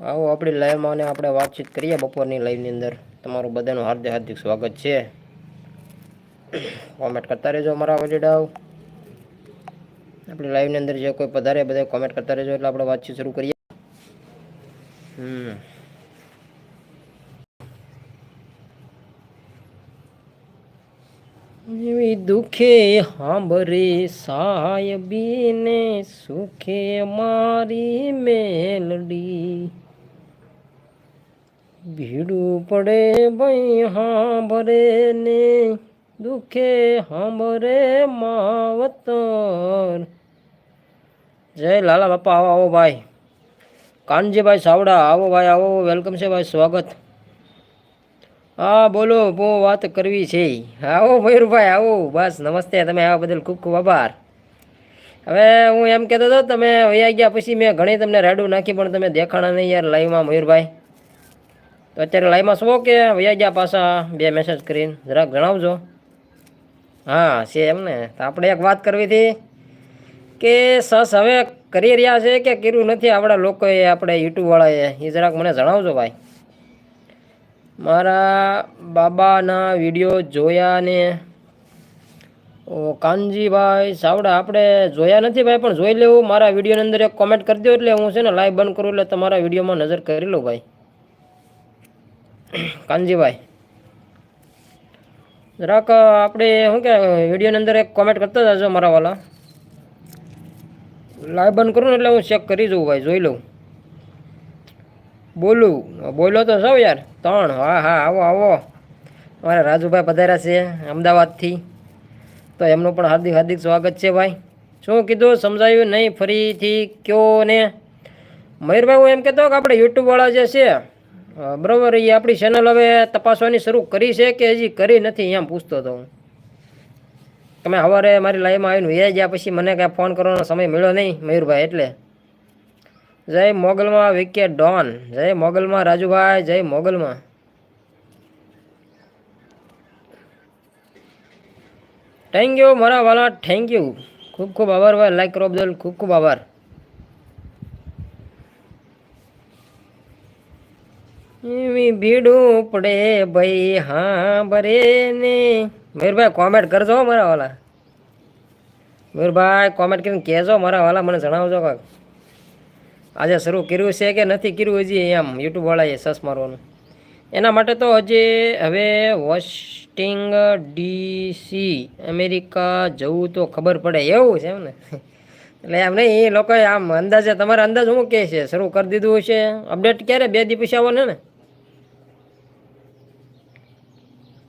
આવો આપણી લાઈવમાં અને આપણે વાતચીત કરીએ બપોરની લાઈવની અંદર. તમારું બધાનું હાર્દિક હાર્દિક સ્વાગત છે. કોમેન્ટ કરતા રહેજો મારા વડીડાઓ. આપણી લાઈવની અંદર જે કોઈ પધારે બધા કોમેન્ટ કરતા રહેજો એટલે આપણે વાતચીત શરૂ કરીએ. હમ. દુખે હાંભરે સાહેબીને, સુખે મારી મેલડી. ભીડું પડે ભાઈ હાંભરે ને, દુખે હાંભરે માવતર. જય લાલા બાપા, આવો આવો ભાઈ. કાનજીભાઈ સાવડા, આવો ભાઈ, આવો, વેલકમ છે ભાઈ, સ્વાગત. હા, બોલો, બહુ વાત કરવી છે. આવો મયુરભાઈ આવો, બસ, નમસ્તે, તમે આવા બદલ ખૂબ ખૂબ આભાર. હવે હું એમ કહેતો હતો, તમે વૈયા ગયા પછી મેં ઘણી તમને રાડું નાખી, પણ તમે દેખાણા નહીં યાર લાઈવમાં મયુરભાઈ. તો અત્યારે લાઈવમાં શું કે? વયા ગયા પાછા. બે મેસેજ કરીને. જરાક જણાવજો. હા, છે એમને. તો આપણે એક વાત કરવી હતી કે સસ હવે કરી રહ્યા છે કે કર્યું નથી? આપણા લોકોએ, આપણે યુટ્યુબવાળાએ એ જરાક મને જણાવજો ભાઈ. મારા બાબાના વીડિયો જોયા ને કાનજીભાઈ સાવડા આપણે જોયા નથી ભાઈ, પણ જોઈ લેવું. મારા વિડીયોની અંદર એક કોમેન્ટ કરી દો એટલે હું છે ને લાઈવ બંધ કરું એટલે તમારા વિડીયોમાં નજર કરી લઉં ભાઈ. કાનજીભાઈ. જરાક આપણે, શું કે વિડીયોની અંદર એક કોમેન્ટ કરતા જજો મારા વાલા. લાઈવ બંધ કરું ને એટલે હું ચેક કરી જોઉં ભાઈ, જોઈ લઉં. બોલું. બોલો તો સૌ યાર. ત્રણ. હા હા, આવો આવો. મારા રાજુભાઈ પધાર્યા છે અમદાવાદથી. તો એમનું પણ હાર્દિક હાર્દિક સ્વાગત છે ભાઈ. શું કીધું? સમજાયું નહીં? ફરીથી કયો ને? મયુરભાઈ, હું એમ કહેતો કે આપણે યુટ્યુબવાળા જે છે બરાબર એ આપણી ચેનલ હવે તપાસવાની શરૂ કરી છે કે હજી કરી નથી એમ પૂછતો હતો હું. તમે સવારે મારી લાઈવમાં આવીને વ્યાજ ગયા પછી મને કાંઈ ફોન કરવાનો સમય મળ્યો નહીં, મયુરભાઈ, એટલે. જય મોગલમાં વિકે ડોન, જય મોગલમાં રાજુભાઈ, જય મોગલમાં. થેન્ક યુ મારા વાલા થેન્ક યુ ખૂબ ખૂબ આભાર ભાઈ લાઈક કરો બદલ ખૂબ ખૂબ આભાર. એવી ભીડું પડે ભાઈ, હા બરે ને. મયુરભાઈ કોમેન્ટ કરજો હો મારા વાલા. મયુરભાઈ કોમેન્ટ કરીને કહેજો મારા વાલા, મને જણાવજો કાંક. આજે શરૂ કર્યું છે કે નથી કર્યું હજી એમ યુટ્યુબવાળાએ સસ મારવાનું. એના માટે તો હજી હવે વોસ્ટિંગ ડીસી અમેરિકા જવું તો ખબર પડે, એવું છે એમ ને. એટલે એમ નહીં, એ લોકોએ આમ અંદાજે તમારા અંદાજ શું કહે છે, શરૂ કરી દીધું હશે અપડેટ ક્યારે? બે દી પછી આવવાનું ને.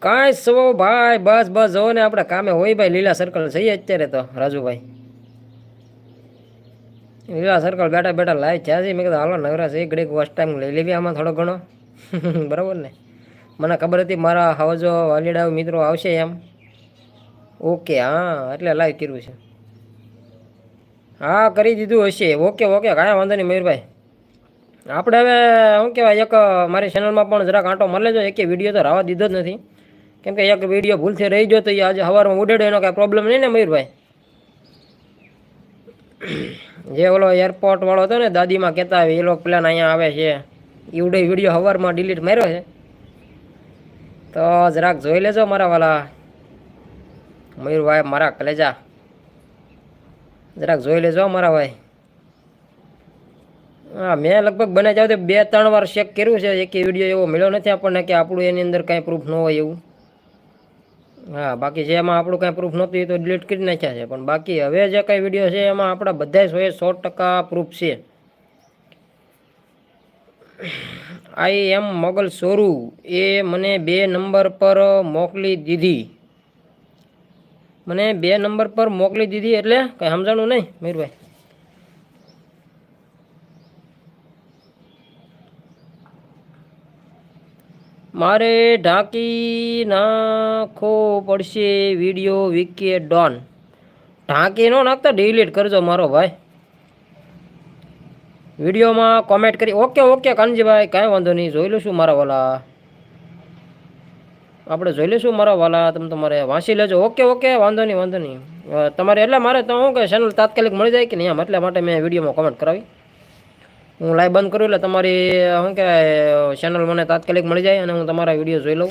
કાંઈ સો ભાઈ, બસ બસ જવો ને આપણે કામે હોય ભાઈ, લીલા સર્કલ જઈએ અત્યારે તો, રાજુભાઈ. લીલા સર્કલ બેઠા બેઠા લાઈવ થયા છે. મેં કીધું, હાલો, નવરા છે, ઘડીક વોચ ટાઈમ લઈ લેવી આમાં થોડો ઘણો. બરાબર ને? મને ખબર હતી મારા હવજો વાલીડા મિત્રો આવશે એમ. ઓકે હા, એટલે લાઈવ કર્યું છે. હા, કરી દીધું હશે. ઓકે ઓકે કાંઈ વાંધો નહીં, મયુરભાઈ. આપણે હવે, શું કહેવાય, એક મારી ચેનલમાં પણ જરાક આંટો મળે લેજો. એકે વીડિયો તો રાવા દીધો જ નથી. કેમ કે એક વીડિયો ભૂલથી રહી ગયો તો એ આજે સવારમાં ઉડેડો એનો કાંઈ પ્રોબ્લેમ નહીં ને મયુરભાઈ? જે ઓલો એરપોર્ટ વાળો હતો ને દાદીમાં કહેતા આવે એ લોકો પ્લાન અહીંયા આવે છે. એ ઉડે વીડિયો સવારમાં ડિલીટ માર્યો છે. તો જરાક જોઈ લેજો મારા વાલા. મયુરભાઈ, મારા કલેજા. જરાક જોઈ લેજો મારા ભાઈ. હા, મેં લગભગ બને જાવ બે ત્રણ વાર ચેક કર્યું છે. એક વીડિયો એવો મળ્યો નથી આપણને કે આપણું એની અંદર કાંઈ પ્રૂફ ન હોય એવું. હા, બાકી જે એમાં આપણું કાંઈ પ્રૂફ નહોતું એ તો ડિલીટ કરી નાખ્યા છે. પણ બાકી હવે જે કાંઈ વીડિયો છે એમાં આપણા બધા સો સો ટકા પ્રૂફ છે. આઈ એમ મોગલ સોરુ એ મને બે નંબર પર મોકલી દીધી. મને બે નંબર પર મોકલી દીધી એટલે કંઈ સમજાણું નહીં, મીરભાઈ? મારે ઢાંકી નાખવો પડશે વીડિયો વિકે ડોન. ઢાંકી ન નાખતા ડિલીટ કરજો મારો ભાઈ. વિડીયોમાં કોમેન્ટ કરી ઓકે ઓકે, કાનજીભાઈ, કાંઈ વાંધો નહીં, જોઈ લઈશું મારા વાલા. આપણે જોઈ લઈશું મારા વાલા, તમે તમારે વાંચી લેજો. ઓકે ઓકે, વાંધો નહીં વાંધો નહીં. તમારે એટલે મારે તો શું કે ચેનલ તાત્કાલિક મળી જાય કે નહીં એમ એટલા માટે મેં વિડીયોમાં કોમેન્ટ કરાવી. હું લાઈવ બંધ કરું એટલે તમારી, શું કહેવાય ચેનલ મને તાત્કાલિક મળી જાય અને હું તમારા વીડિયો જોઈ લઉં.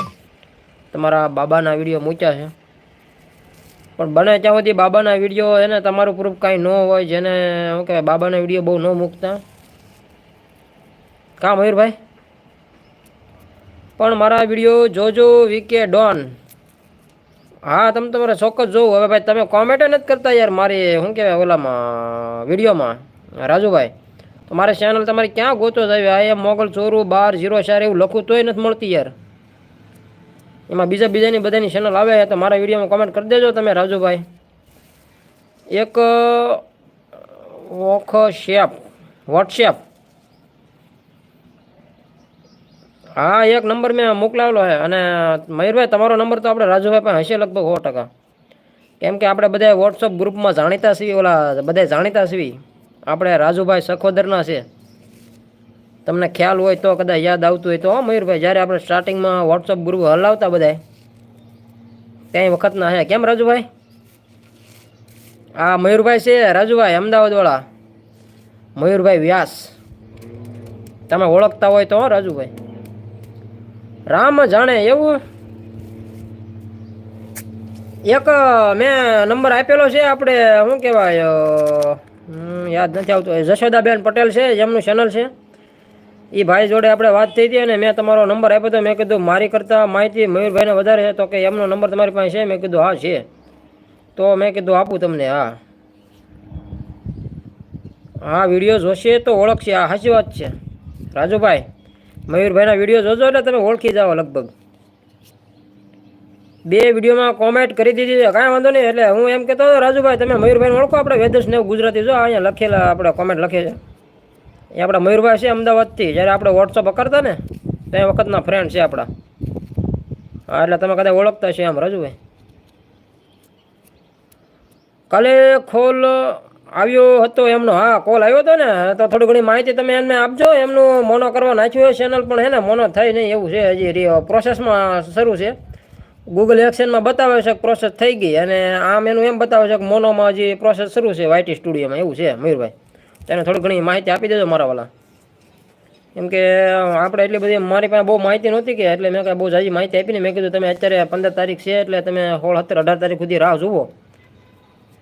તમારા બાબાના વીડિયો મૂક્યા છે. પણ બને ત્યાં સુધી બાબાના વીડિયો એને તમારું પ્રૂફ કાંઈ ન હોય જેને, શું કહેવાય, બાબાના વીડિયો બહુ ન મૂકતા. કા મયુરભાઈ? પણ મારા વીડિયો જોજો, વીકે ડોન. હા, તમે તમારે ચોક્કસ જોવું. હવે ભાઈ, તમે કોમેન્ટ નથી કરતા યાર મારી, શું કહેવાય, ઓલામાં વિડીયોમાં રાજુભાઈ મારે ચેનલ તમારે ક્યાં ગોતો જાય આ એમ મોગલ ચોરું, બાર, ઝીરો, ચાર એવું લખું તોય નથી મળતી યાર. એમાં બીજા બીજાની બધાની ચેનલ આવે તો મારા વિડીયોમાં કોમેન્ટ કરી દેજો તમે, રાજુભાઈ. એક વોટ્સએપ વોટ્સએપ. હા, એક નંબર મેં મોકલાવેલો છે, અને મયુરભાઈ, તમારો નંબર તો આપણે રાજુભાઈ પાસે હશે લગભગ સો ટકા. કેમ કે આપણે બધા વોટ્સઅપ ગ્રુપમાં જાણીતા છીએ, ઓલા બધા જાણીતા છીએ. આપણે રાજુભાઈ સખોદરના છે. તમને ખ્યાલ હોય તો કદાચ યાદ આવતું હોય તો, હો, મયુરભાઈ, જ્યારે આપણે સ્ટાર્ટિંગમાં વોટ્સઅપ ગ્રુપ હલાવતા બધા ત્યાં વખતના હે. કેમ રાજુભાઈ? આ મયુરભાઈ છે, રાજુભાઈ, અમદાવાદવાળા. મયુરભાઈ વ્યાસ. તમે ઓળખતા હોય તો રાજુભાઈ. રામ જાણે એવું. એક, મેં નંબર આપેલો છે, આપણે, શું કહેવાય યાદ નથી આવતું. જશોદાબેન પટેલ છે જેમનું ચેનલ છે. એ ભાઈ જોડે આપણે વાત થઈ હતી અને મેં તમારો નંબર આપ્યો હતો મેં કીધું, મારી કરતાં માહિતી મયુરભાઈને વધારે છે, તો કે એમનો નંબર તમારી પાસે છે? મેં કીધું, હા, છે. તો મેં કીધું, આપું તમને, હા. હા વીડિયો જોશે તો ઓળખશે, આ સાચી વાત છે. રાજુભાઈ, મયુરભાઈના વીડિયો જોજો એટલે તમે ઓળખી જાઓ લગભગ. બે વિડીયોમાં કોમેન્ટ કરી દીધી છે. કાંઈ વાંધો નહીં, એટલે હું એમ કહેતો હતો, રાજુભાઈ, તમે મયુરભાઈને ઓળખો આપણે વેદસ ને ગુજરાતી જો, અહીંયા લખેલા આપણે કોમેન્ટ લખે છે. એ આપણા મયુરભાઈ છે અમદાવાદથી, જ્યારે આપણે વોટ્સઅપ કરતા ને, તો વખતના ફ્રેન્ડ છે આપણા. હા, એટલે તમે કદાચ ઓળખતા છે એમ, રાજુભાઈ. કાલે ખોલ આવ્યો હતો એમનો. હા કોલ આવ્યો હતો ને, તો થોડી ઘણી માહિતી તમે એમને આપજો. એમનું મોનો કરવા નાખ્યું હોય ચેનલ પણ હે ને મોનો થઈ નહીં એવું છે, હજી પ્રોસેસમાં શરૂ છે. ગૂગલ એક્શનમાં બતાવે છે પ્રોસેસ થઈ ગઈ અને આમ એનું એમ બતાવે છે કે મોનોમાં હજી પ્રોસેસ શરૂ છે વાયટી સ્ટુડિયોમાં એવું છે, મયુરભાઈ. તેને થોડી ઘણી માહિતી આપી દેજો મારા વાલા. કેમ કે આપણે એટલી બધી મારી પાસે બહુ માહિતી નહોતી કે એટલે મેં કાંઈ બહુ જાજી માહિતી આપીને મેં કીધું, તમે અત્યારે પંદર તારીખ છે એટલે તમે સોળ, સત્તર, અઢાર તારીખ સુધી રાહ જુઓ.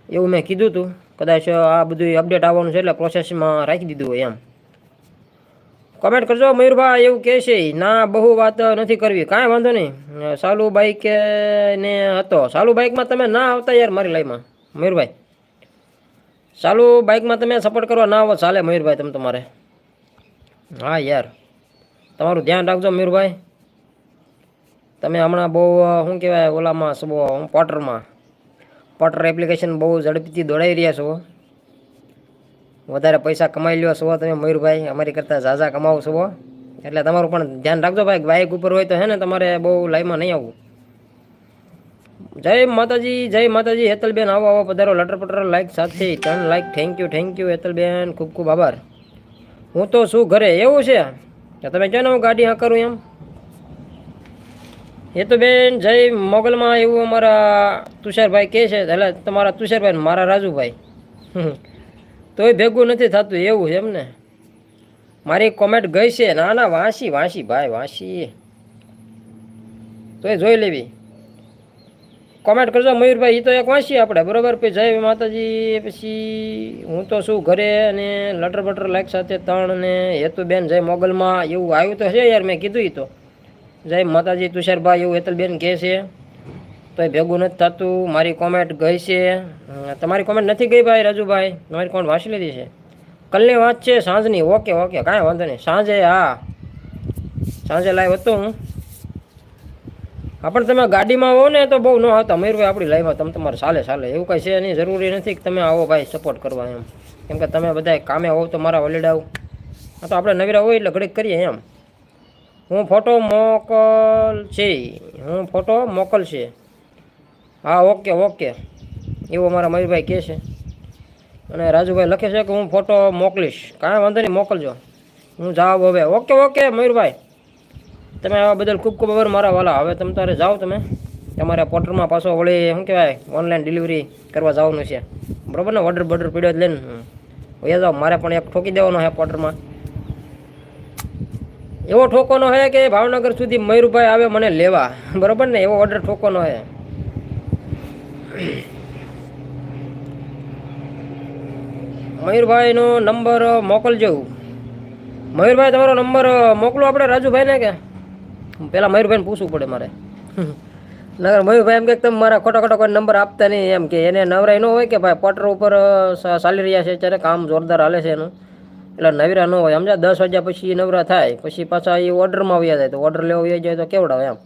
એવું મેં કીધું હતું કદાચ આ બધું અપડેટ આવવાનું છે એટલે પ્રોસેસમાં રાખી દીધું હોય એમ. કમેન્ટ કરજો. મયુરભાઈ એવું કહે છે, ના, બહુ વાત નથી કરવી. કાંઈ વાંધો નહીં. સાલુ બાઈક ને હતો. સાલુ બાઇકમાં તમે ના આવતા યાર મારી લાઈમાં મયુરભાઈ. સાલુ બાઈકમાં તમે સપોર્ટ કરવા ના આવો ચાલે મયુરભાઈ તમે તમારે. હા યાર. તમારું ધ્યાન રાખજો મયુરભાઈ. તમે હમણાં બહુ, શું કહેવાય, ઓલામાં પોટરમાં. પોટર એપ્લિકેશન બહુ ઝડપથી દોડાઈ રહ્યા છો. વધારે પૈસા કમાઈ લ્યો છો તમે મયુરભાઈ. અમારી કરતાં ઝાઝા કમાવો છો એટલે તમારું પણ ધ્યાન રાખજો ભાઈ બાઇક ઉપર હોય તો હે ને તમારે બહુ લાઈમાં નહીં આવવું. જય માતાજી જય માતાજી, હેતલબેન, આવો આવો, પધારો, લટર પટર લાઈક સાથે ત્રણ like thank you thank you Hetalben, ખૂબ ખૂબ આભાર. હું તો શું ઘરે, એવું છે? કે તમે કહો ને હું ગાડી હા કરું એમ? એ તો બેન, જય મોગલમાં એવું અમારા તુષારભાઈ કહે છે, એટલે તમારા તુષારભાઈ મારા રાજુભાઈ. તોય ભેગું નથી થતું, એવું છે એમને મારી કોમેન્ટ ગઈ છે, ના ના, વાંસી વાંસી, ભાઈ, વાંસી. તોય જોઈ લેવી. કોમેન્ટ કરજો, મયુરભાઈ એ તો એક વાંચીએ આપણે, બરાબર? પછી જય માતાજી, પછી હું તો શું ઘરે અને લટર બટર લાઈક સાથે ત્રણ ને હેતુબેન જય મોગલમાં, એવું આવ્યું તો છે યાર, મેં કીધું એ તો. જય માતાજી, તુષારભાઈ, એવું હેતલબેન કહે છે. તો ભેગું નથી થતું, મારી કોમેન્ટ ગઈ છે. તમારી કોમેન્ટ નથી ગઈ ભાઈ, રાજુભાઈ? તમારી કોમેન્ટ વાંચી લીધી છે? કલની વાત છે, સાંજની. ઓકે ઓકે, કાંઈ વાંધો નહીં. સાંજે, હા. સાંજે લાઈવ હતો હું. હા પણ તમે ગાડીમાં આવો ને તો બહુ ન આવતા. મયુરભાઈ આપણી લાઈવમાં તમે તમારે ચાલે ચાલે એવું કંઈ છે નહીં, જરૂરી નથી કે તમે આવો ભાઈ સપોર્ટ કરવા એમ. કેમ કે તમે બધા કામે હોવ તો મારા વલેડા આવું. હા તો આપણે નવીરા હોય એટલે ઘડીક કરીએ એમ. હું ફોટો મોકલ છે હું ફોટો મોકલ છે. હા, ઓકે ઓકે. એવું મારા મયુરભાઈ કહે છે. અને રાજુભાઈ લખે છે કે હું ફોટો મોકલીશ. કાંઈ વાંધો નહીં, મોકલજો. હું જાઉં હવે. ઓકે ઓકે, મયુરભાઈ. તમે આવા બદલ ખૂબ ખૂબ આભાર મારા વાલા. હવે તમે તારે જાઓ તમે. તમારે પોર્ટરમાં પાછો વળી, શું કહેવાય, ઓનલાઈન ડિલિવરી કરવા જવાનું છે. બરાબર ને? ઓર્ડર બોર્ડર પીડ્યો જ લઈને. વયા જાઓ. મારે પણ એક ઠોકી દેવાનો છે પોર્ટરમાં એવો ઠોકોનો હે કે ભાવનગર સુધી મયુરભાઈ આવે મને લેવા. બરાબર ને? એવો ઓર્ડર ઠોકોનો હે મયુરભાઈનો નંબર મોકલજો. મયુરભાઈ, તમારો નંબર મોકલો આપણે, રાજુભાઈને કે? પહેલાં મયુરભાઈને પૂછવું પડે મારે. નગર મયુરભાઈ એમ કે તમે મારા ખોટા ખોટા કોઈ નંબર આપતા નહીં એમ કે, એને નવરાઈ ન હોય કે ભાઈ, પોટર ઉપર ચાલી રહ્યા છે ત્યારે કામ જોરદાર હાલે છે એનું. એટલે નવરા ન હોય. સમજા દસ વાગ્યા પછી નવરા થાય. પછી પાછા એ ઓર્ડરમાં આવ્યા જાય. તો ઓર્ડર લેવો આવી જાય તો કેવડાવે એમ?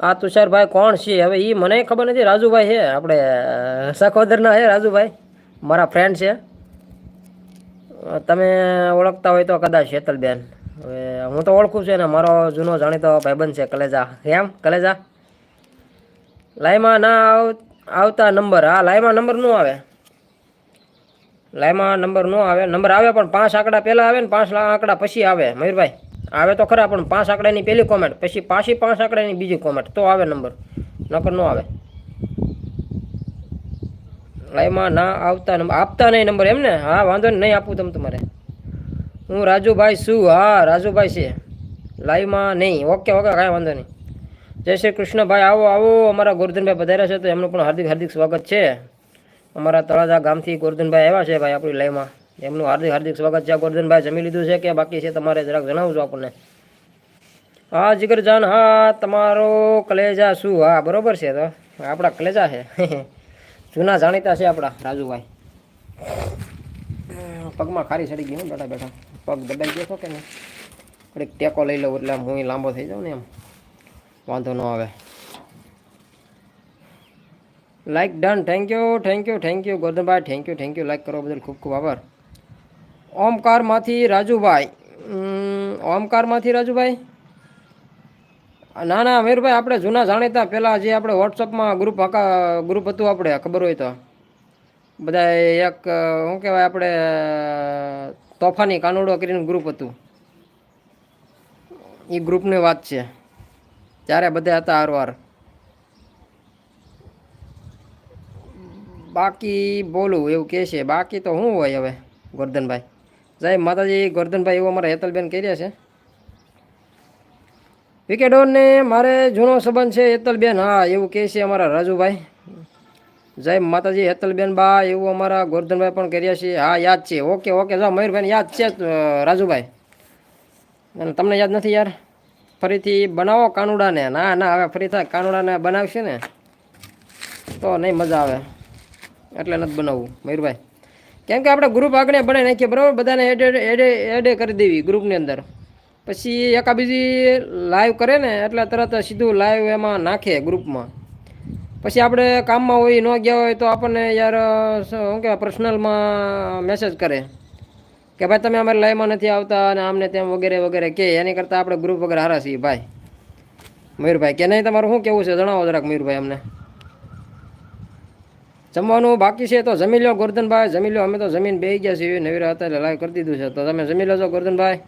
આ તુષારભાઈ કોણ છે? હવે એ મને ખબર નથી, રાજુભાઈ છે આપણે સખોદરના છે રાજુભાઈ, મારા ફ્રેન્ડ છે. તમે ઓળખતા હોય તો કદાચ શેતલબેન. હવે હું તો ઓળખું છું ને મારો જૂનો જાણીતો ભાઈબંધ છે, કલેજા. કેમ? કલેજા? લાઈમાં ના આવ, આવતા નંબર, હા, લાઈમાં નંબર ન આવે. લાઈમાં નંબર ન આવે, નંબર આવે પણ પાંચ આંકડા પહેલાં આવે ને પાંચ આંકડા પછી આવે, મયુરભાઈ. આવે તો ખરા, પણ પાંચ આંકડાની પહેલી કોમેન્ટ પછી પાછી પાંચ આંકડાની બીજી કોમેન્ટ તો આવે નંબર નકર ન આવે. લાઈમાં ના આવતા નંબર આપતા નહીં નંબર એમ ને? હા, વાંધો નહીં આપું તમે તમારે. હું રાજુભાઈ છું, હા, રાજુભાઈ છે. લાઈવમાં નહીં. ઓકે ઓકે કાંઈ વાંધો નહીં જય શ્રી કૃષ્ણભાઈ આવો આવો. અમારા ગોરધનભાઈ પધાર્યા છે, તો એમનું પણ હાર્દિક હાર્દિક સ્વાગત છે. અમારા તળાજા ગામથી ગોરધનભાઈ આવ્યા છે ભાઈ, આપણી લાઈવમાં એમનું હાર્દિક હાર્દિક સ્વાગત છે ગોરધનભાઈ જમી લીધું છે કે બાકી છે તમારે જરાક જણાવજો આપણને? હા જીગરજાન હા તમારો કલેજા શું? હા બરોબર છે તો. આપણા કલેજા છે. જૂના જાણીતા છે આપણા રાજુભાઈ. પગમાં ખારી ચડી ગઈ હો બેઠા બેઠા પગ દબાઈ ગયો છો કે નહીં? થોડીક ટેકો લઈ લઉં એટલે હું લાંબો થઈ જાઉં ને એમ. વાંધો ન આવે. Like done thank you thank you thank you Gordhanbhai. Thank you thank you like કરવા બદલ ખૂબ ખૂબ આભાર. ઓમકારમાંથી રાજુભાઈ. ઓમકારમાંથી રાજુભાઈ? ના ના, મેરુભાઈ, આપણે જૂના જાણીતા પહેલાં જે આપણે વોટ્સઅપમાં ગ્રુપ આખા ગ્રુપ હતું આપણે, ખબર હોય તો. બધા એક, શું કહેવાય, આપણે, તોફાની કાનુડો કરીને ગ્રુપ હતું. એ ગ્રુપની વાત છે. ત્યારે બધા હતા હારવાર. બાકી બોલું એવું કહે છે. બાકી તો શું હોય હવે, ગોરધનભાઈ? જય, માતાજી, ગોરધનભાઈ એવું અમારા હેતલબેન કહી રહ્યા છે. વિકેટોને મારે જૂનો સંબંધ છે હેતલબેન. હા, એવું કહે છે અમારા રાજુભાઈ. જય, માતાજી, હેતલબેન બા, એવું અમારા ગોરધનભાઈ પણ કર્યા છે. હા, યાદ છે. ઓકે ઓકે જો મયુરભાઈ યાદ છે રાજુભાઈ. અને તમને યાદ નથી યાર? ફરીથી બનાવો કાનુડાને. ના ના, હવે ફરી થાય. કાનુડાને બનાવશે ને? તો નહીં મજા આવે. એટલે નથી બનાવવું. મયુરભાઈ. કેમ કે આપણે ગ્રુપ આગળ બનાવી નાખીએ, બરાબર? બધાને એડ એડ એડ કરી દેવી ગ્રુપની અંદર. પછી એકા બીજી લાઈવ કરે ને, એટલે તરત સીધું લાઈવ એમાં નાખે ગ્રુપમાં પછી આપણે કામમાં હોય, ન ગયા હોય, તો આપણને યાર શું કહેવાય પર્સનલમાં મેસેજ કરે. કે ભાઈ, તમે અમારી લાઈવમાં નથી આવતા અને આમને તેમ વગેરે વગેરે કે, એની કરતાં આપણે ગ્રુપ વગેરે હારા છીએ, ભાઈ. મયુરભાઈ, કે નહીં? તમારું શું કેવું છે? જણાવો જરાક મયુરભાઈ અમને. જમવાનું બાકી છે તો જમી લો ગોરધનભાઈ, જમી લો. અમે તો જમીન બે ગયા છીએ. નવીરા હતા એટલે લાઈવ કરી દીધું છે. તો તમે જમી લેજો ગોરધનભાઈ.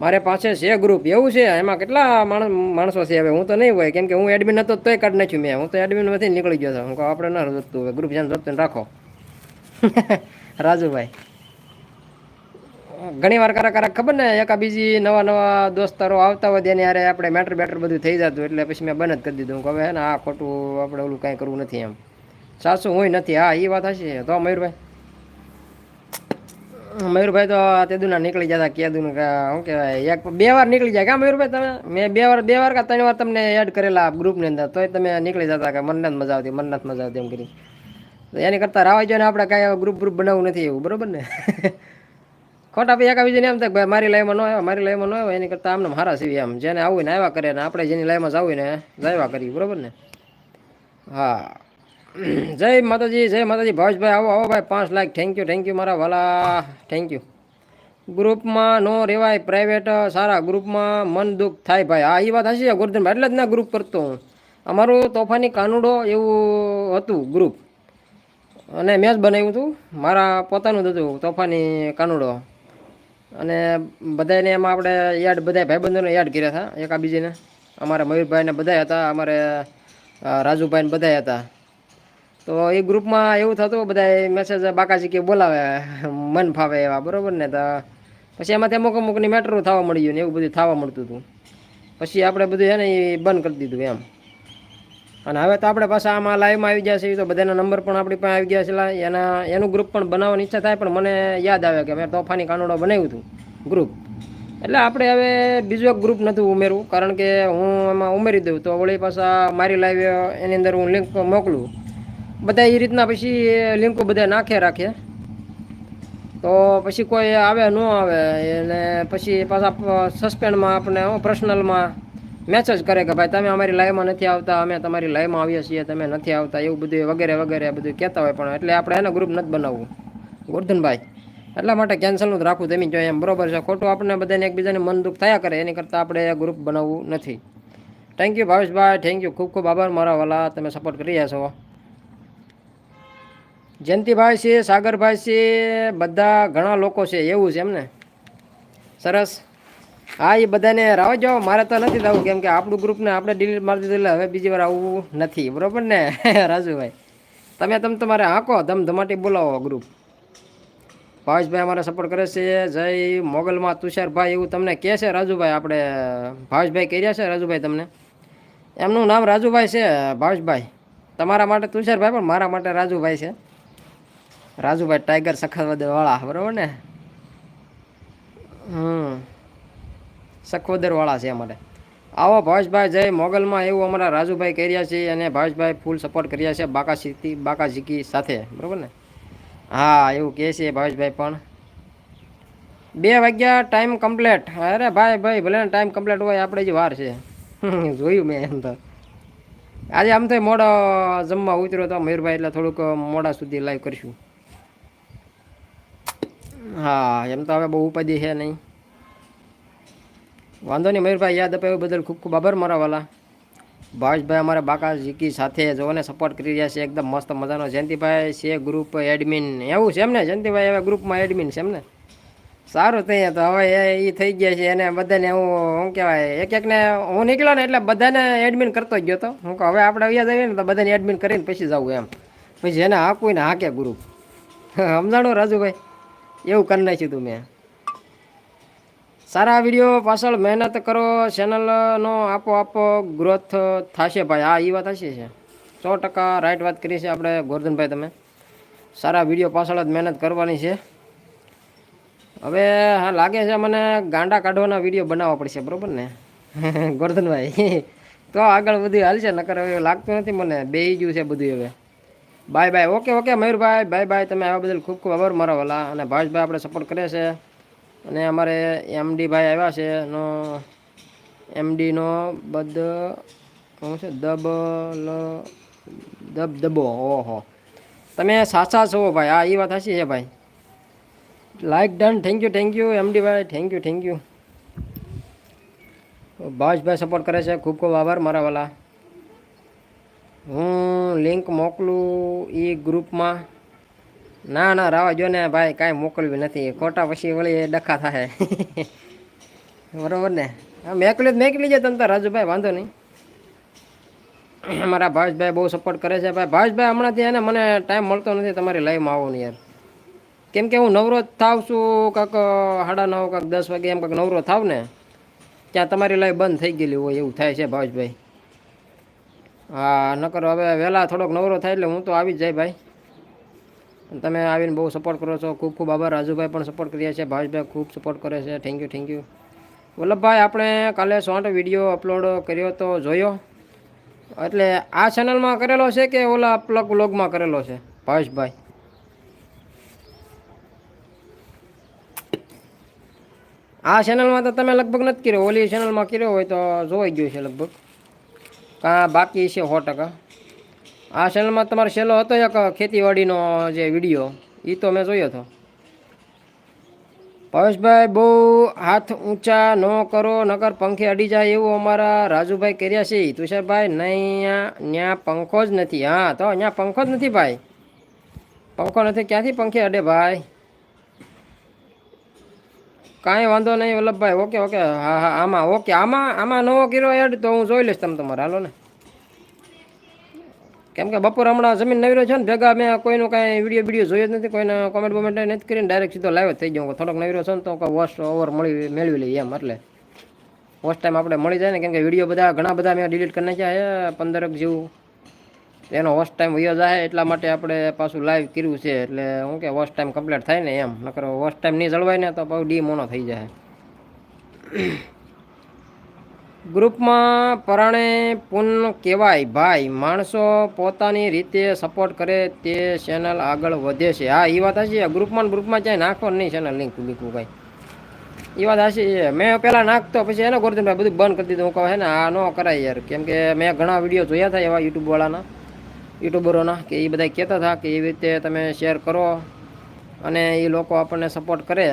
મારે પાસે છે ગ્રુપ એવું છે? એમાં કેટલા માણસ માણસો છે હવે? હું તો નહીં હોય. કેમ કે હું એડમિન હતો તોય કાઢ નાખ્યું મેં. હું તો એડમિનમાંથી નીકળી ગયો હતો. હું આપણે ના જોતું હવે ગ્રુપ જેને જોતું રાખો. રાજુભાઈ. ઘણી વાર કરા કરા ખબર ને? એકા બીજી નવા નવા દોસ્તારો આવતા હોય તેની યારે આપણે મેટર બેટર બધું થઈ જતું એટલે પછી મેં બંધ કરી દીધું. કે હવે ને, આ ખોટું આપણે ઓલું કાંઈ કરવું નથી એમ. સાસુ હું નથી. હા એ વાત હશે. તો મયુરભાઈ? મયુરભાઈ તો તેદુના નીકળી જતા કેદુન શું કહેવાય, એક બે વાર નીકળી જાય. કા મયુરભાઈ તમે? મેં બે વાર બે વાર કે ત્રણ વાર તમને એડ કરેલા ગ્રુપની અંદર, તોય તમે નીકળી જતા કે મને મજા આવતી, મને મજા આવતી એમ કરી તો એની કરતાં રાવા ને આપણે કાંઈ ગ્રુપ ગ્રુપ બનાવવું નથી એવું, બરોબર ને? ખોટા એક એકા બીજાને એમ થાય ભાઈ મારી લાઈમાં ન આવ્યા, મારી લાઈમાં ન આવ્યો, એની કરતાં આમને હારા સીવી એમ જેને આવું ને આવ્યા કરે ને આપણે જેની લાઈમાં જવું ને, જાવ્યા કરીએ, બરોબર ને? હા. જય માતાજી જય માતાજી. ભાવેશભાઈ, આવો આવો ભાઈ. પાંચ lakh. Thank you thank you મારા વાલા. થેન્ક યુ ગ્રુપમાં નો રેવાય પ્રાઇવેટ સારા. ગ્રુપમાં મન દુઃખ થાય ભાઈ. હા એ વાત હશે ગોરધનભાઈ એટલે જ ના ગ્રુપ કરતો હું. અમારું તોફાની કાનુડો એવું હતું ગ્રુપ અને મેં જ બનાવ્યું હતું. મારા પોતાનું જ હતું તોફાની કાનુડો. અને બધાને એમાં આપણે યાદ બધા ભાઈબંધોને યાદ કર્યા હતા. એકાબીજીને અમારા મયુરભાઈને બધા હતા. અમારે રાજુભાઈને બધા હતા. તો એ ગ્રુપમાં એવું થતું બધા મેસેજ બાકાજી કે બોલાવે, મન ફાવે એવા, બરોબર ને? તો પછી એમાંથી અમુક અમુકની મેટરો થવા મળ્યું ને એવું બધું થવા મળતું હતું. પછી આપણે બધું એને એ બંધ કરી દીધું એમ. અને હવે તો આપણે પાછા આમાં લાઈવમાં આવી ગયા છે તો બધાના નંબર પણ આપણી પાસે આવી ગયા છે. એના, એનું ગ્રુપ પણ બનાવવાની ઈચ્છા થાય, પણ મને યાદ આવે કે મેં તોફાની કાનોડો બનાવ્યું હતું ગ્રુપ એટલે આપણે હવે બીજું એક ગ્રુપ નથી ઉમેરવું, કારણ કે હું એમાં ઉમેરી દઉં, તો વળી પાછા મારી લાઈવ એની અંદર હું લિંક મોકલું. બધા એ રીતના પછી લિંકો બધા નાખે રાખે. તો પછી કોઈ આવે, ન આવે અને પછી પાછા સસ્પેન્ડમાં આપણે પર્સનલમાં મેસેજ કરે કે ભાઈ, તમે અમારી લાઈવમાં નથી આવતા, અમે તમારી લાઈવમાં આવીએ છીએ, તમે નથી આવતા, એવું બધું, વગેરે વગેરે બધું કહેતા હોય પણ એટલે આપણે એને ગ્રુપ નથી બનાવવું. ગોરધનભાઈ, એટલા માટે કેન્સલનું જ રાખવું તમે જો એમ. બરોબર છે. ખોટું આપણે બધાને એકબીજાને મન દુઃખ થયા કરે, એની કરતાં આપણે ગ્રુપ બનાવવું નથી. Thank you Bhaveshbhai. Thank you ખૂબ ખૂબ આભાર મારા વાલા. તમે સપોર્ટ કરી રહ્યા છો. જયંતિભાઈ છે, સાગરભાઈ છે, બધા ઘણા લોકો છે, એવું છે એમને? સરસ. હા, એ બધાને રાવ જાઓ મારે તો નથી થવું, કેમ કે આપણું ગ્રુપને આપણે ડિલીટ મારી દીધું એટલે હવે બીજી વાર આવવું નથી. બરાબર ને? રાજુભાઈ. તમે તમે તમારે હાંકો ધમ ધમાટી બોલાવો ગ્રુપ ભાવેશભાઈ અમારે સપોર્ટ કરે છે. જય મોગલમાં તુષારભાઈ એવું તમને કહે છે રાજુભાઈ આપણે, ભાવેશભાઈ કર્યા છે રાજુભાઈ તમને. એમનું નામ રાજુભાઈ છે, ભાવેશભાઈ. તમારા માટે તુષારભાઈ, પણ મારા માટે રાજુભાઈ છે. રાજુભાઈ ટાઈગર સખત વાળા બરોબર ને? હમ. સખવદર વાળા છે અમારે. આવો ભાવેશભાઈ જય, મોગલમાં એવું અમારા રાજુભાઈ કર્યા છે અને ભાવેશભાઈ ફૂલ સપોર્ટ કર્યા છે બાકા સીતી બાકા ઝીકી સાથે, બરોબર ને? હા, એવું કહે છે ભાવેશભાઈ પણ. બે વાગ્યા ટાઈમ કમ્પ્લેટ અરે ભાઈ ભાઈ, ભલે ટાઈમ કમ્પ્લેટ હોય, આપણે જ વાર છે. જોયું મેં એમ તો. આજે આમ તો મોડો જમવા ઉતર્યો તો મયુરભાઈ એટલે થોડુંક મોડા સુધી લાઈવ કરીશું. હા, એમ તો હવે બહુ ઉપાધિ છે નહીં. વાંધો નહીં, મયુરભાઈ, યાદ અપાવ્યું બદલ ખૂબ ખૂબ આભાર મારા વાલા ભાવેશભાઈ અમારા બાકા જીકી સાથે જોને સપોર્ટ કરી રહ્યા છે, એકદમ મસ્ત મજાનો. જયંતિભાઈ છે ગ્રુપ એડમિન એવું છે એમ ને? જયંતિભાઈ હવે ગ્રુપમાં એડમિન છે એમને સારું થઈ તો હવે એ થઈ ગયા છે, એને બધાને હું શું કહેવાય, એક એકને હું નીકળ્યો ને એટલે બધાને એડમિન કરતો ગયો તો. હું હવે આપણે અહીંયા જઈએ ને તો બધાને એડમિન કરીને પછી જવું એમ. પછી એને હાકું ને હાકે ગ્રુપ સમજાણું રાજુભાઈ? એવું કરી નાખ્યું તું મેં. સારા વીડિયો પાછળ મહેનત કરો, ચેનલનો આપોઆપ ગ્રોથ થશે ભાઈ. હા એ વાત હશે છે. સો ટકા રાઈટ વાત કરી છે આપણે, ગોરધનભાઈ તમે. સારા વીડિયો પાછળ જ મહેનત કરવાની છે. હવે, હા, લાગે છે મને ગાંડા કાઢવાના વીડિયો બનાવવા પડશે, બરાબર ને? ગોરધનભાઈ. તો આગળ બધું હાલશે, નકર હવે લાગતું નથી મને. બે ગયું છે બધું હવે. Bye bye. Okay okay, Mayurbhai. Bye bye. તમે આવ્યા બદલ ખૂબ ખૂબ આભાર મારા વાલા. અને ભાવેશભાઈ આપણે સપોર્ટ કરે છે. અને અમારે એમડી ભાઈ આવ્યા છે. એનો એમડીનો બદ, શું છે? દબ, લ, દબ, દબો. ઓહો. તમે સાચા છો ભાઈ. હા એ વાત હશે છે ભાઈ. Like done thank you thank you MD ભાઈ. Thank you thank you Bhaveshbhai support કરે છે. ખૂબ ખૂબ આભાર મારા વાલા. હું લિંક મોકલું એ ગ્રુપમાં ના ના, રાવા જો ને ભાઈ, કાંઈ મોકલવી નથી. ખોટા પછી વળી ડખા થાય. બરોબર ને? મેકલી મેકલી જાય તમે રાજુભાઈ, વાંધો નહીં. મારા ભાવેશભાઈ બહુ સપોર્ટ કરે છે. ભાઈ, ભાવેશભાઈ, હમણાંથી એને મને ટાઈમ મળતો નથી તમારી લાઈવમાં આવવાનું યાર. કેમ કે હું નવરો થાવ છું, કાંક સાડા નવ, કાંક દસ વાગે એમ કાંક નવરો થાવ ને, ત્યાં તમારી લાઈવ બંધ થઈ ગયેલી હોય એવું થાય છે ભાવેશભાઈ. હા, નકર હવે વહેલા થોડોક નવરો થાય એટલે હું તો આવી જાય ભાઈ. તમે આવીને બહુ સપોર્ટ કરો છો. ખૂબ ખૂબ આભાર. રાજુભાઈ પણ સપોર્ટ કર્યા છે. ભાવેશભાઈ ખૂબ સપોર્ટ કરે છે. Thank you thank you Vallabhbhai, આપણે કાલે શોર્ટ વીડિયો અપલોડ કર્યો તો જોયો. એટલે આ ચેનલમાં કરેલો છે કે ઓલા પ્લગ વ્લોગમાં કરેલો છે? ભાવેશભાઈ. આ ચેનલમાં તો તમે લગભગ નથી કર્યો. ઓલી ચેનલમાં કર્યો હોય તો જોવાઈ ગયું છે લગભગ. કાં બાકી છે સો ટકા. આ ચેનલમાં તમારો છેલ્લો હતો એક ખેતીવાડીનો જે વીડિયો એ તો મેં જોયો હતો. પરેશભાઈ બહુ હાથ ઊંચા ન કરો નગર પંખે અડી જાય એવું અમારા રાજુભાઈ કર્યા છે. તુષારભાઈ નહીં ત્યાં પંખો જ નથી. હા, તો અહીંયા પંખો જ નથી ભાઈ. પંખો નથી, ક્યાંથી પંખે અડે ભાઈ? કાંઈ વાંધો નહીં, વલ્લભભાઈ ઓકે ઓકે હા હા, આમાં ઓકે આમાં આમાં નવો કિરો એડ તો હું જોઈ લઈશ તમે તમારે. હાલો ને. કેમ કે બપોર હમણાં જમીન નવીરો છે ને, ભેગા મેં કોઈનું કાંઈ વીડિયો વીડિયો જોયો જ નથી, કોઈને કોમેન્ટ બોમેન્ટ નથી કરીને ડાયરેક્ટ સીધો લાઈવ થઈ જાઉં થોડોક નવીરો છે ને, તો વોશ ઓવર મળી, મેળવી લઈએ એમ, એટલે. ફર્સ્ટ ટાઈમ આપણે મળી જાય ને, કેમ કે વીડિયો બધા, ઘણા બધા મેં ડિલીટ કરી નાખ્યા છે, પંદરક જેવું. એનો વોશ ટાઈમ વયો જાય એટલા માટે આપણે પાછું લાઈવ કર્યું છે. એટલે હું કે વોશ ટાઈમ કમ્પ્લીટ થાય ને એમ. નકર વોશ ટાઈમ નહીં જળવાય ને તો બહુ ડી મોનો થઈ જાય. ગ્રુપમાં પરાણે પૂન કહેવાય, ભાઈ, માણસો પોતાની રીતે સપોર્ટ કરે તે ચેનલ આગળ વધે છે. હા એ વાત હશે ગ્રુપમાં ગ્રુપમાં ક્યાંય નાખો નહીં ચેનલ લિંક બીકું ભાઈ એ વાત હશે મેં પહેલાં નાખતો, પછી એને ગોરધનભાઈ બધું બંધ કરી દીધું. હું કહું, હે ને, આ ન કરાય યાર. કેમ કે મેં ઘણા વીડિયો જોયા હતા એવા યુટ્યુબવાળાના યુટ્યુબરોના કે એ બધા કહેતા હતા કે એવી રીતે તમે શેર કરો અને એ લોકો આપણને સપોર્ટ કરે.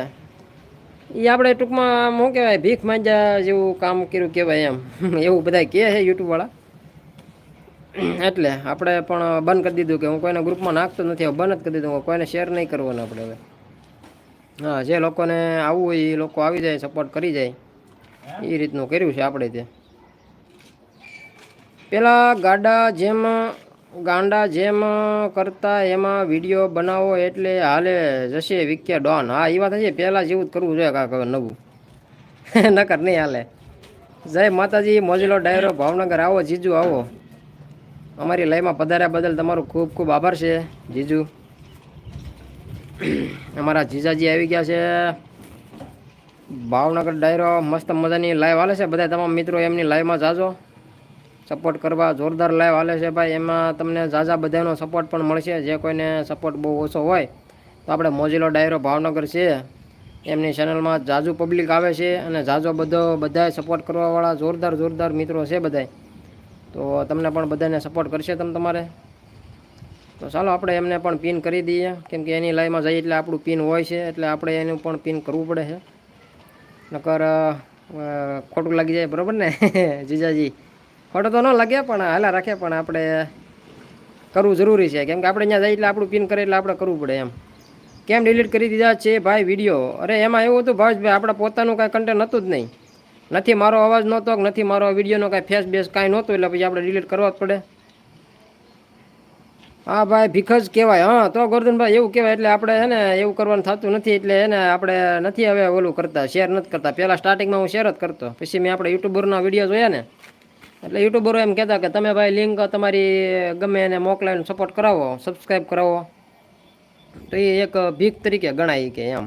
એ આપણે ટૂંકમાં શું કહેવાય ભીખ માંજા જેવું કામ કર્યું કહેવાય એમ. એવું બધા કહે છે યુટ્યુબવાળા. એટલે આપણે પણ બંધ કરી દીધું કે હું કોઈને ગ્રુપમાં નાખતો નથી હવે બંધ જ કરી દીધું. કોઈને શેર નહીં કરવાનું આપણે હવે. હા જે લોકોને આવવું હોય એ લોકો આવી જાય સપોર્ટ કરી જાય. એ રીતનું કર્યું છે આપણે તે. પેલા ગાડા જેમ ગાંડા જેમ કરતા એમાં વીડિયો બનાવો એટલે હાલે જશે વિક્યા ડોન. હા એ વાત છે પહેલાં જેવું જ કરવું જોઈએ કાંક હવે નવું. નકર નહીં હાલે. જય માતાજી, મોજલો ડાયરો, ભાવનગર. આવો, જીજુ, આવો. અમારી લાઈવમાં પધાર્યા બદલ તમારો ખૂબ ખૂબ આભાર છે, જીજુ. અમારા જીજાજી આવી ગયા છે. ભાવનગર ડાયરો, મસ્ત મજાની લાઈવ હાલે છે. બધા તમામ મિત્રો એમની લાઈવમાં જાજો. સપોર્ટ કરવા જોરદાર લાઈવ હાલે છે ભાઈ. એમાં તમને ઝાઝા બધાનો સપોર્ટ પણ મળશે. જે કોઈને સપોર્ટ બહુ ઓછો હોય, તો આપણે મોજીલો ડાયરો ભાવનગર છે. એમની ચેનલમાં જાજુ પબ્લિક આવે છે અને ઝાઝો બધો, બધાય સપોર્ટ કરવાવાળા જોરદાર જોરદાર મિત્રો છે બધાય. તો તમને પણ બધાને સપોર્ટ કરશે તમે તમારે. તો ચાલો આપણે એમને પણ પિન કરી દઈએ. કેમ કે એની લાઈવમાં જઈએ એટલે આપણું પિન હોય છે, એટલે આપણે એનું પણ પિન કરવું પડે છે. નકર ખોટું લાગી જાય, બરાબર ને? જીજાજી. ખોટું તો ન લાગે પણ હાલા રાખે પણ આપણે કરવું જરૂરી છે. કેમ કે આપણે ત્યાં જઈએ એટલે આપણું પિન કરે એટલે આપણે કરવું પડે એમ. કેમ ડિલીટ કરી દીધા છે ભાઈ વીડિયો અરે એમાં એવું હતું ભાવેશભાઈ આપણે પોતાનું કાંઈ કન્ટેન્ટ હતું જ નહીં. નથી મારો અવાજ નહોતો કે નથી મારો વિડીયોનો કાંઈ ફેસ બેસ કાંઈ નહોતું એટલે પછી આપણે ડિલીટ કરવા જ પડે. હા ભાઈ ભીખ જ કહેવાય. હા, તો ગોરધનભાઈ એવું કહેવાય એટલે આપણે છે ને એવું કરવાનું થતું નથી એટલે એને આપણે નથી હવે ઓલું કરતા શેર નથી કરતા. પહેલાં સ્ટાર્ટિંગમાં હું શેર જ કરતો. પછી મેં આપણે યુટ્યુબરના વીડિયો જોયા ને. એટલે યુટ્યુબરો એમ કહેતા કે તમે ભાઈ લિંક તમારી ગમે એને મોકલાવીને સપોર્ટ કરાવો સબસ્ક્રાઈબ કરાવો. તો એ એક ભીખ તરીકે ગણાય કે એમ.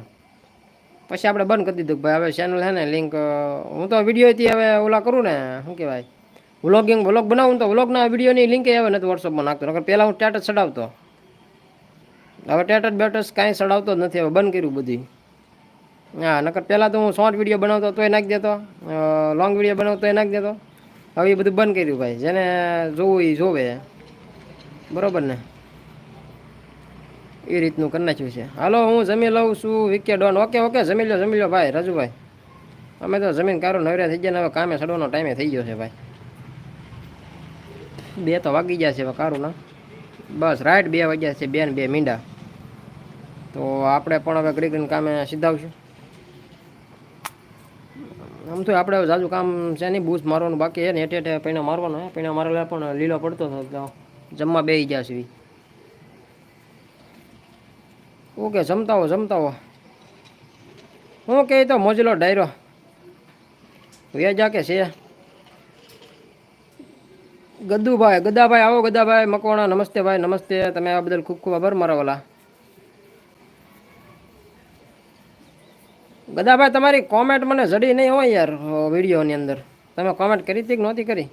પછી આપણે બંધ કરી દીધું ભાઈ હવે ચેનલ છે ને લિંક હું તો વિડીયોથી હવે ઓલા કરું ને, શું કહેવાય? વ્લોગિંગ વ્લોગ બનાવું તો વ્લોગના વિડીયોની લિંક હવે નથી વોટ્સઅપમાં નાખતો. નકર પહેલાં હું ટેટસ ચડાવતો. હવે ટેટસ બેટસ કાંઈ ચડાવતો જ નથી, હવે બંધ કર્યું બધી હા, નકર પહેલાં તો હું શોર્ટ વીડિયો બનાવતો તોય નાખી દેતો. લોંગ વીડિયો બનાવતો એ નાખી દેતો. હવે એ બધું બંધ કર્યું ભાઈ. જેને જોવું એ જોવે. બરોબર ને? એ રીતનું કરી નાખ્યું છે. હાલો, હું જમી લઉં છું વિકે ડોન. ઓકે ઓકે, જમી લો જમી લો ભાઈ, રાજુભાઈ. અમે તો જમીન કારો નવરા થઈ ગયા ને હવે કામે સડવાનો ટાઈમે થઈ ગયો છે ભાઈ. બે તો વાગી ગયા છે હવે કારું ના. બસ, રાઈટ બે વાગ્યા છે બે ને બે મીંડા. તો આપણે પણ હવે ઘડી કામે સીધાવશું. આમ તો આપણે જાજુ કામ છે નહીં બૂસ મારવાનું બાકી છે ને એટે એટે પૈણા મારવાનો હે પૈણા મારેલા પણ લીલો પડતો હતો જમવા બે ગયા છે. ઓકે, જમતા હો જમતા હો. હું કહે તો મોજલો ડાયરો. વેજા કે છે? ગદ્દુભાઈ ગદાભાઈ આવો, ગદ્દાભાઈ, મકવાણા, નમસ્તે ભાઈ, નમસ્તે. તમે આ બદલ ખૂબ ખૂબ આભાર મારા વાલા. ગદાભાઈ તમારી કોમેન્ટ મને જડી નહીં હોય યાર વિડીયોની અંદર. તમે કોમેન્ટ કરી હતી કે નહોતી કરી?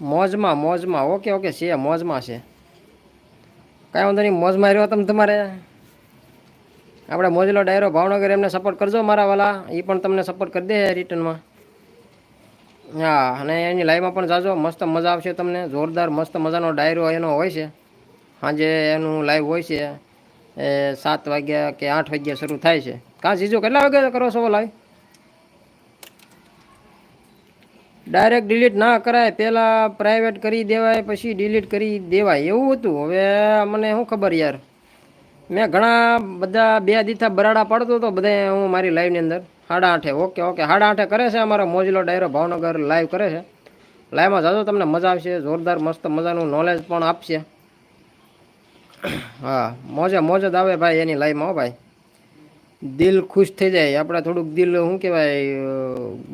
મોજમાં મોજમાં. ઓકે ઓકે, છે, મોજમાં છે. કાંઈ વાંધો નહીં, મોજમાં રહ્યો તમે તમારે. આપણે મોજલો ડાયરો ભાવનગર એમને સપોર્ટ કરજો મારા વાલા. એ પણ તમને સપોર્ટ કરી દે રિટર્નમાં. હા, અને એની લાઈવમાં પણ જાજો. મસ્ત મજા આવશે તમને. જોરદાર, મસ્ત મજાનો ડાયરો એનો હોય છે. સાંજે એનું લાઈવ હોય છે. એ સાત વાગ્યા કે આઠ વાગ્યા શરૂ થાય છે. કાં જીજો કેટલા વાગે કરો છો લાઈવ ડાયરેક્ટ ડિલીટ ના કરાય પહેલાં પ્રાઇવેટ કરી દેવાય, પછી ડિલીટ કરી દેવાય. એવું હતું. હવે મને શું ખબર યાર? મેં ઘણા બધા બે દીથા બરાડા પાડતો હતો બધા હું મારી લાઈવની અંદર સાડા આઠે. ઓકે ઓકે સાડા આઠે કરે છે અમારો મોજલો ડાયરો ભાવનગર લાઈવ કરે છે. લાઈવમાં જાજો તમને મજા આવશે, જોરદાર મસ્ત મજાનું નોલેજ પણ આપશે. હા, મોજે મોજ જ આવે ભાઈ એની લાઈવમાં હો ભાઈ. દિલ ખુશ થઈ જાય. આપણે થોડુંક દિલ, શું કહેવાય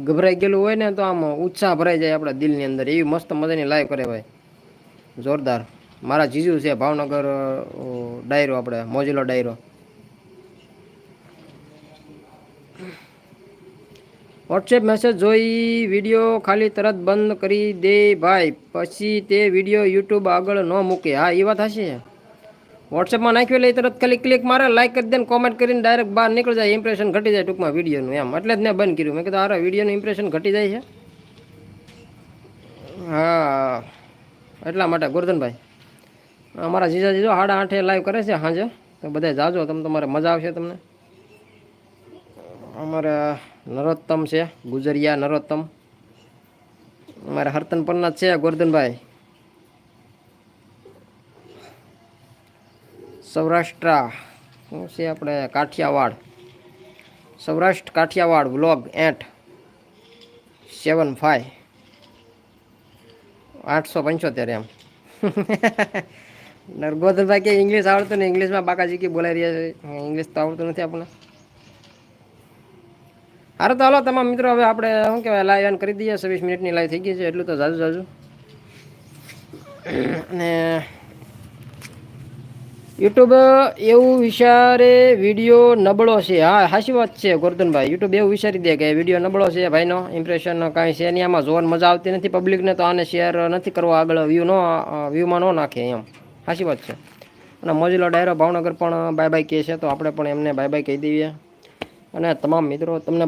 ગભરાઈ ગયેલું હોય ને તો આમ ઉત્સાહ ભરાઈ જાય આપણા દિલની અંદર. એવી મસ્ત મજાની લાઈવ કરે ભાઈ. જોરદાર. મારા જીજુ છે, ભાવનગર ડાયરો આપણે, મોજીલો ડાયરો. વોટ્સએપ મેસેજ જોઈ વીડિયો ખાલી તરત બંધ કરી દે ભાઈ. પછી તે વીડિયો યુટ્યુબ આગળ ન મૂકે. હા, એ વાત હશે વોટ્સએપમાં નાખ્યું એટલે તરત ખાલી ક્લિક મારે લાઈક કરી દે ને કોમેન્ટ કરીને ડાયરેક્ટ બહાર નીકળી જાય ઇમ્પ્રેશન ઘટી જાય ટૂંકમાં વિડીયોનું એમ. એટલે જ મેં બંધ કર્યું. મેં કીધું આરા વિડીયોનું ઇમ્પ્રેશન ઘટી જાય છે. હા, એટલા માટે. ગોરધનભાઈ, અમારા જીજાજી જો સાડા આઠે લાઈવ કરે છે સાંજે, તો બધા જાજો, તમે તમારે મજા આવશે તમને. અમારે નરોત્તમ છે, ગુજરિયા નરોત્તમ. અમારે હરતન પરના છે, ગોરધનભાઈ. સૌરાષ્ટ્ર શું છે આપણે Kathiawad. Saurashtra Kathiawad vlog at seven five. આઠસો પંચોતેર એમ. નરગોધરભાઈ કે ઇંગ્લિશ આવડતું ને ઇંગ્લિશમાં બાકાજી કે બોલાઈ રહ્યા છે. ઇંગ્લિશ તો આવડતું નથી આપણને. હારે તો હાલો તમામ મિત્રો, હવે આપણે શું કહેવાય લાઈવ એન કરી દઈએ. છવ્વીસ મિનિટની લાઈવ થઈ ગઈ છે, એટલું તો જાજુ જાજુ. અને યુટ્યુબ એવું વિચારે વીડિયો નબળો છે. હા સાચી વાત છે, ગોરધનભાઈ. યુટ્યુબ એવું વિચારી દે કે વીડિયો નબળો છે, ભાઈનો. ઇમ્પ્રેશન કાંઈ છે નહીં. આમાં જોવાની મજા આવતી નથી. પબ્લિકને તો આને શેર નથી કરવા આગળ વ્યૂ નો વ્યૂમાં ન નાખે એમ. સાચી વાત છે. અને મોજીલો ડાયરો ભાવનગર પણ બાય બાય કહે છે, તો આપણે પણ એમને બાય બાય કહી દઈએ. અને તમામ મિત્રો, તમને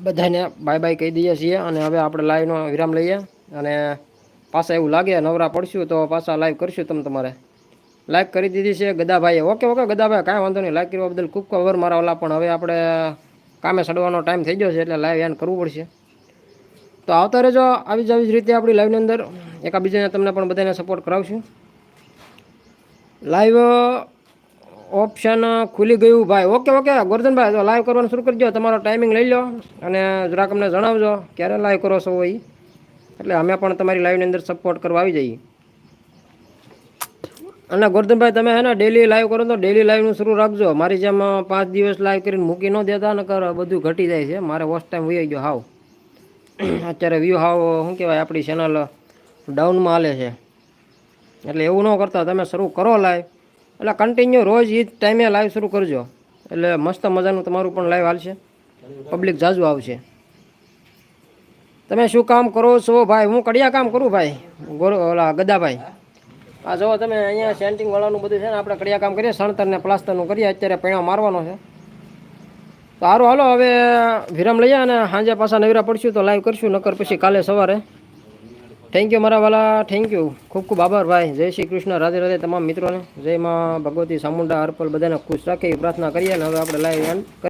બધાને બાય બાય કહી દઈએ છીએ. અને હવે આપણે લાઈવનો વિરામ લઈએ. અને પાછા એવું લાગે, નવરા પડશું તો પાછા લાઈવ કરશું તમે તમારે. લાઈક કરી દીધી છે ગદાભાઈએ. ઓકે ઓકે ગદાભાઈ, કાંઈ વાંધો નહીં. લાઈક કરવા બદલ ખૂબ ખબર મારા પણ હવે આપણે કામે સડવાનો ટાઈમ થઈ ગયો છે એટલે લાઈવ એન કરવું પડશે. તો આવતા રહેજો આવી જ આવી જ રીતે આપણી લાઈવની અંદર. એકાબીજાને તમને પણ બધાને સપોર્ટ કરાવશું. લાઈવ ઓપ્શન ખુલી ગયું ભાઈ. ઓકે ઓકે ગોરધનભાઈ તો લાઈવ કરવાનું શરૂ કરજો તમારો ટાઈમિંગ લઈ લો અને જરાક અમને જણાવજો. ક્યારે લાઈવ કરો છો એ? એટલે અમે પણ તમારી લાઈવની અંદર સપોર્ટ કરવા આવી જઈએ. અને ગોરધનભાઈ, તમે હે ને ડેલી લાઈવ કરો તો ડેલી લાઈવનું શરૂ રાખજો. મારી જેમ પાંચ દિવસ લાઈવ કરીને મૂકી ન દેતા નકર બધું ઘટી જાય છે. મારે વોચ ટાઈમ વહી ગયો હાવ. અત્યારે વ્યૂ હાવ, શું કહેવાય, આપણી ચેનલ ડાઉનમાં હાલે છે. એટલે એવું ન કરતા, તમે શરૂ કરો લાઈવ એટલે કન્ટિન્યુ રોજ એ જ ટાઈમે લાઈવ શરૂ કરજો. એટલે મસ્ત મજાનું તમારું પણ લાઈવ હાલશે. પબ્લિક જાજુ આવશે. તમે શું કામ કરો છો ભાઈ? હું કડિયા કામ કરું ભાઈ? ગોર, ઓલા ગદાભાઈ. આ જો તમે અહીંયા સેન્ટિંગ વાળાનું બધું છે ને, આપણે કડિયા કામ કરીએ, સણતર ને પ્લાસ્ટરનું કરીએ, અત્યારે પૈણા મારવાનો છે. તો સારું હાલો, હવે વિરામ લઈએ અને સાંજે પાછા નવીરા પડશું તો લાઈવ કરશું, નકર પછી કાલે સવારે. થેન્ક યુ મારા વાલા થેન્ક યુ ખૂબ ખૂબ આભાર ભાઈ. જય શ્રી કૃષ્ણ, રાધે રાધે તમામ મિત્રોને. જય માં ભગવતી સામુંડા અર્પલ બધાને ખુશ રાખે પ્રાર્થના કરીએ અને હવે આપણે લાઈવ